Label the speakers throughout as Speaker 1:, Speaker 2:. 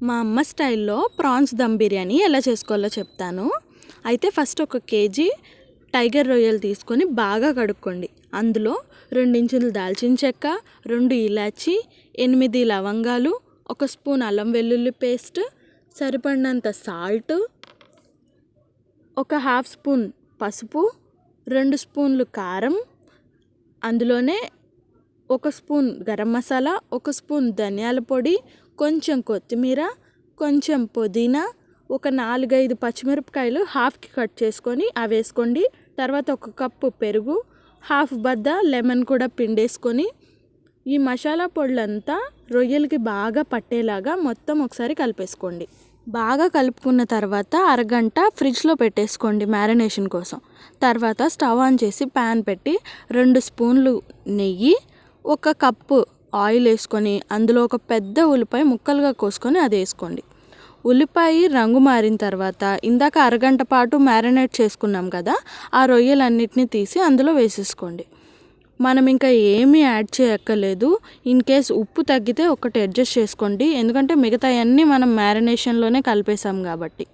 Speaker 1: మా అమ్మ స్టైల్లో ప్రాన్స్ దమ్ బిర్యానీ ఎలా చేసుకోవాలో చెప్తాను. అయితే ఫస్ట్ ఒక కేజీ టైగర్ రొయ్యలు తీసుకొని బాగా కడుక్కోండి. అందులో రెండించులు దాల్చిన చెక్క రెండు ఇలాచి ఎనిమిది లవంగాలు ఒక స్పూన్ అల్లం వెల్లుల్లి పేస్ట్ సరిపడినంత సాల్ట్ ఒక హాఫ్ స్పూన్ పసుపు రెండు స్పూన్లు కారం అందులోనే ఒక స్పూన్ గరం మసాలా ఒక స్పూన్ ధనియాల పొడి కొంచెం కొత్తిమీర కొంచెం పుదీనా ఒక నాలుగైదు పచ్చిమిరపకాయలు హాఫ్కి కట్ చేసుకొని అవి వేసుకోండి. తర్వాత ఒక కప్పు పెరుగు హాఫ్ బద్ద లెమన్ కూడా పిండేసుకొని ఈ మసాలా పొడులంతా రొయ్యలకి బాగా పట్టేలాగా మొత్తం ఒకసారి కలిపేసుకోండి. బాగా కలుపుకున్న తర్వాత అరగంట ఫ్రిడ్జ్లో పెట్టేసుకోండి మ్యారినేషన్ కోసం. తర్వాత స్టవ్ ఆన్ చేసి ప్యాన్ పెట్టి రెండు స్పూన్లు నెయ్యి ఒక కప్పు ఆయిల్ వేసుకొని అందులో ఒక పెద్ద ఉల్లిపాయ ముక్కలుగా కోసుకొని అది వేసుకోండి. ఉల్లిపాయ రంగు మారిన తర్వాత ఇందాక అరగంట పాటు మ్యారినేట్ చేసుకున్నాం కదా ఆ రొయ్యలన్నిటిని తీసి అందులో వేసేసుకోండి. మనం ఇంకా ఏమీ యాడ్ చేయక్కర్లేదు. ఇన్ కేస్ ఉప్పు తగ్గితే ఒకటి అడ్జస్ట్ చేసుకోండి. ఎందుకంటే మిగతా అన్నీ మనం మ్యారినేషన్లోనే కలిపేసాం కాబట్టి.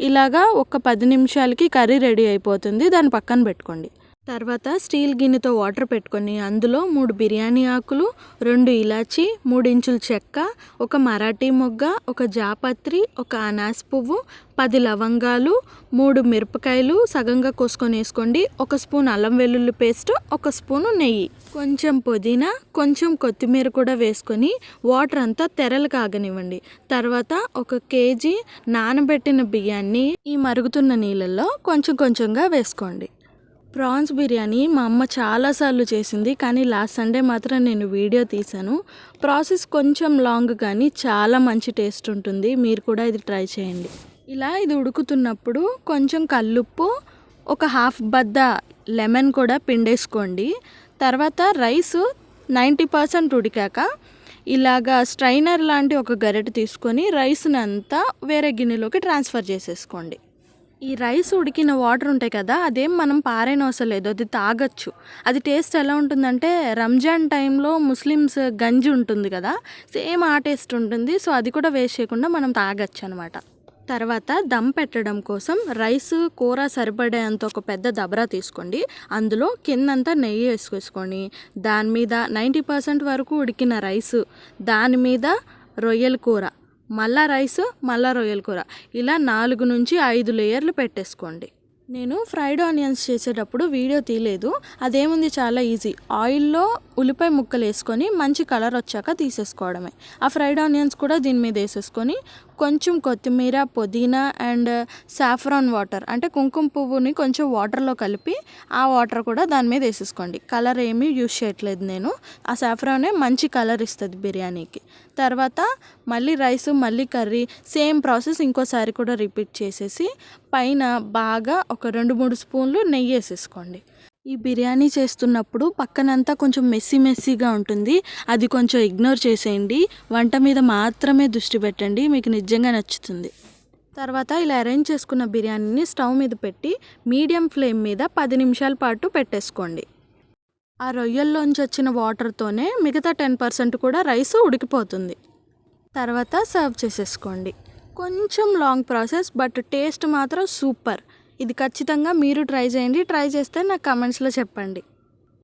Speaker 1: ఇలాగా ఒక పది నిమిషాలకి కర్రీ రెడీ అయిపోతుంది. దాన్ని పక్కన పెట్టుకోండి. తర్వాత స్టీల్ గిన్నెతో వాటర్ పెట్టుకొని అందులో మూడు బిర్యానీ ఆకులు రెండు ఇలాచి మూడు ఇంచుల చెక్క ఒక మరాఠీ మొగ్గ ఒక జాపత్రి ఒక అనాస్ పువ్వు పది లవంగాలు మూడు మిరపకాయలు సగంగా కోసుకొని వేసుకోండి. ఒక స్పూన్ అల్లం వెల్లుల్లి పేస్ట్ ఒక స్పూను నెయ్యి. కొంచెం పుదీనా కొంచెం కొత్తిమీర కూడా వేసుకొని వాటర్ అంతా తెరలు కాగనివ్వండి తర్వాత ఒక కేజీ నానబెట్టిన బియ్యాన్ని ఈ మరుగుతున్న నీళ్ళల్లో కొంచెం కొంచెంగా వేసుకోండి. ప్రాన్స్ బిర్యానీ మా అమ్మ చాలాసార్లు చేసింది కానీ లాస్ట్ సండే మాత్రం నేను వీడియో తీశాను. ప్రాసెస్ కొంచెం లాంగ్ కానీ చాలా మంచి టేస్ట్ ఉంటుంది. మీరు కూడా ఇది ట్రై చేయండి. ఇలా ఇది ఉడుకుతున్నప్పుడు కొంచెం కల్లుప్పు ఒక హాఫ్ బద్ద లెమన్ కూడా పిండేసుకోండి. తర్వాత రైస్ నైంటీ పర్సెంట్ ఉడికాక ఇలాగా స్ట్రైనర్ లాంటి ఒక గరిటె తీసుకొని రైస్ని అంతా వేరే గిన్నెలోకి ట్రాన్స్ఫర్ చేసేసుకోండి. ఈ రైస్ ఉడికిన వాటర్ ఉంటాయి కదా అదేం మనం పారేనవసరం లేదు అది తాగొచ్చు. అది టేస్ట్ ఎలా ఉంటుందంటే రంజాన్ టైంలో ముస్లిమ్స్ గంజి ఉంటుంది కదా సేమ్ ఆ టేస్ట్ ఉంటుంది సో అది కూడా వేస్ట్ చేయకుండా మనం తాగొచ్చు అనమాట తర్వాత దమ్ పెట్టడం కోసం రైస్ కూర సరిపడేంత ఒక పెద్ద దబరా తీసుకోండి. అందులో కిందంతా నెయ్యి వేసుకొని దాని మీద నైంటీ పర్సెంట్ వరకు ఉడికిన రైస్ దాని మీద రొయ్యల కూర. మళ్ళా రైస్ మళ్ళా రొయ్యల కూర. ఇలా నాలుగు నుంచి ఐదు లేయర్లు పెట్టేసుకోండి. నేను ఫ్రైడ్ ఆనియన్స్ చేసేటప్పుడు వీడియో తీయలేదు. అదేముంది చాలా ఈజీ. ఆయిల్లో ఉల్లిపాయ ముక్కలు వేసుకొని మంచి కలర్ వచ్చాక తీసేసుకోవడమే. ఆ ఫ్రైడ్ ఆనియన్స్ కూడా దీని మీద వేసేసుకొని కొంచెం కొత్తిమీర పుదీనా అండ్ సాఫ్రాన్ వాటర్ అంటే కుంకుమ పువ్వుని కొంచెం వాటర్లో కలిపి ఆ వాటర్ కూడా దాని మీద వేసేసుకోండి. కలర్ ఏమీ యూజ్ చేయట్లేదు నేను. ఆ సాఫ్రానే మంచి కలర్ ఇస్తుంది బిర్యానీకి. తర్వాత మళ్ళీ రైస్ మళ్ళీ కర్రీ సేమ్ ప్రాసెస్ ఇంకోసారి కూడా రిపీట్ చేసేసి పైన బాగా ఒక రెండు మూడు స్పూన్లు నెయ్యి వేసేసుకోండి. ఈ బిర్యానీ చేస్తున్నప్పుడు పక్కనంతా కొంచెం మెస్సీ మెస్సీగా ఉంటుంది. అది కొంచెం ఇగ్నోర్ చేసేయండి. వంట మీద మాత్రమే దృష్టి పెట్టండి. మీకు నిజంగా నచ్చుతుంది. తర్వాత ఇలా అరేంజ్ చేసుకున్న బిర్యానీని స్టవ్ మీద పెట్టి మీడియం ఫ్లేమ్ మీద పది నిమిషాల పాటు పెట్టేసుకోండి. ఆ రొయ్యల్లోంచి వచ్చిన వాటర్తోనే మిగతా టెన్ పర్సెంట్ కూడా రైస్ ఉడికిపోతుంది. తర్వాత సర్వ్ చేసేసుకోండి. కొంచెం లాంగ్ ప్రాసెస్ బట్ టేస్ట్ మాత్రం సూపర్. ఇది ఖచ్చితంగా మీరు ట్రై చేయండి. ట్రై చేస్తే నాకు కమెంట్స్లో చెప్పండి.